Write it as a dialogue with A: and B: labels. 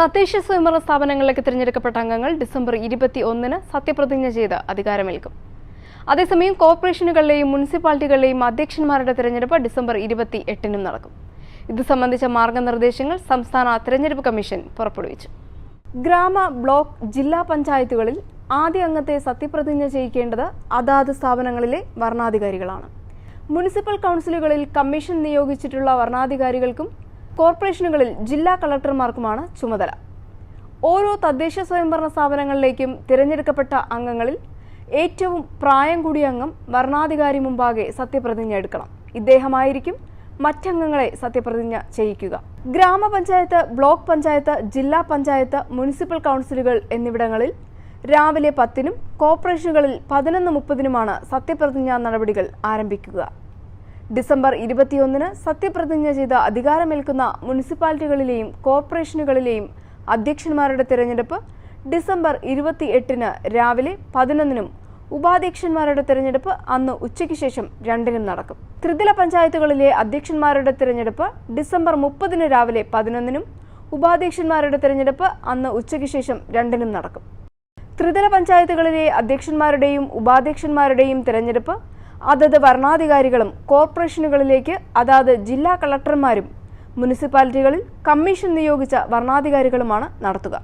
A: തദ്ദേശ സ്വയംഭരണ സ്ഥാപനങ്ങളിലേക്ക് തിരഞ്ഞെടുക്കപ്പെട്ട അംഗങ്ങൾ ഡിസംബർ ഇരുപത്തി ഒന്നിന് സത്യപ്രതിജ്ഞ ചെയ്ത് അധികാരമേൽക്കും. അതേസമയം കോർപ്പറേഷനുകളിലെയും മുനിസിപ്പാലിറ്റികളിലെയും അധ്യക്ഷന്മാരുടെ തിരഞ്ഞെടുപ്പ് ഡിസംബർ ഇരുപത്തി എട്ടിനും നടക്കും. ഇത് സംബന്ധിച്ച മാർഗനിർദ്ദേശങ്ങൾ സംസ്ഥാന തിരഞ്ഞെടുപ്പ് കമ്മീഷൻ പുറപ്പെടുവിച്ചു. ഗ്രാമ ബ്ലോക്ക് ജില്ലാ പഞ്ചായത്തുകളിൽ ആദ്യ അംഗത്തെ സത്യപ്രതിജ്ഞ ചെയ്യിക്കേണ്ടത് അതാത് സ്ഥാപനങ്ങളിലെ വർണാധികാരികളാണ് മുനിസിപ്പൽ കൗൺസിലുകളിൽ കമ്മീഷൻ നിയോഗിച്ചിട്ടുള്ള വർണാധികാരികൾക്കും കോർപ്പറേഷനുകളിൽ ജില്ലാ കളക്ടർമാർക്കുമാണ് ചുമതല. ഓരോ തദ്ദേശ സ്വയംഭരണ സ്ഥാപനങ്ങളിലേക്കും തിരഞ്ഞെടുക്കപ്പെട്ട അംഗങ്ങളിൽ ഏറ്റവും പ്രായം കൂടിയ അംഗം വരണാധികാരി മുമ്പാകെ സത്യപ്രതിജ്ഞ എടുക്കണം. ഇദ്ദേഹമായിരിക്കും മറ്റംഗങ്ങളെ സത്യപ്രതിജ്ഞ ചെയ്യിക്കുക. ഗ്രാമപഞ്ചായത്ത് ബ്ലോക്ക് പഞ്ചായത്ത് ജില്ലാ പഞ്ചായത്ത് മുനിസിപ്പൽ കൗൺസിലുകൾ എന്നിവിടങ്ങളിൽ രാവിലെ പത്തിനും കോർപ്പറേഷനുകളിൽ പതിനൊന്ന് മുപ്പതിനുമാണ് സത്യപ്രതിജ്ഞാ നടപടികൾ ആരംഭിക്കുക. ഡിസംബർ ഇരുപത്തിയൊന്നിന് സത്യപ്രതിജ്ഞ ചെയ്ത് അധികാരമേൽക്കുന്ന മുനിസിപ്പാലിറ്റികളിലെയും കോർപ്പറേഷനുകളിലെയും അധ്യക്ഷന്മാരുടെ തിരഞ്ഞെടുപ്പ് ഡിസംബർ ഇരുപത്തി എട്ടിന് രാവിലെ പതിനൊന്നിനും ഉപാധ്യക്ഷന്മാരുടെ തിരഞ്ഞെടുപ്പ് അന്ന് ഉച്ചയ്ക്ക് ശേഷം രണ്ടിനും നടക്കും. ത്രിതല പഞ്ചായത്തുകളിലെ അധ്യക്ഷന്മാരുടെ തിരഞ്ഞെടുപ്പ് ഡിസംബർ മുപ്പതിന് രാവിലെ പതിനൊന്നിനും ഉപാധ്യക്ഷന്മാരുടെ തിരഞ്ഞെടുപ്പ് അന്ന് ഉച്ചയ്ക്ക് ശേഷം രണ്ടിനും നടക്കും. ത്രിതല പഞ്ചായത്തുകളിലെ അധ്യക്ഷന്മാരുടെയും ഉപാധ്യക്ഷന്മാരുടെയും തിരഞ്ഞെടുപ്പ് അതത് ഭരണാധികാരികളും കോർപ്പറേഷനുകളിലേക്ക് അതാത് ജില്ലാ കളക്ടർമാരും മുനിസിപ്പാലിറ്റികളിൽ കമ്മീഷൻ നിയോഗിച്ച ഭരണാധികാരികളുമാണ് നടത്തുക.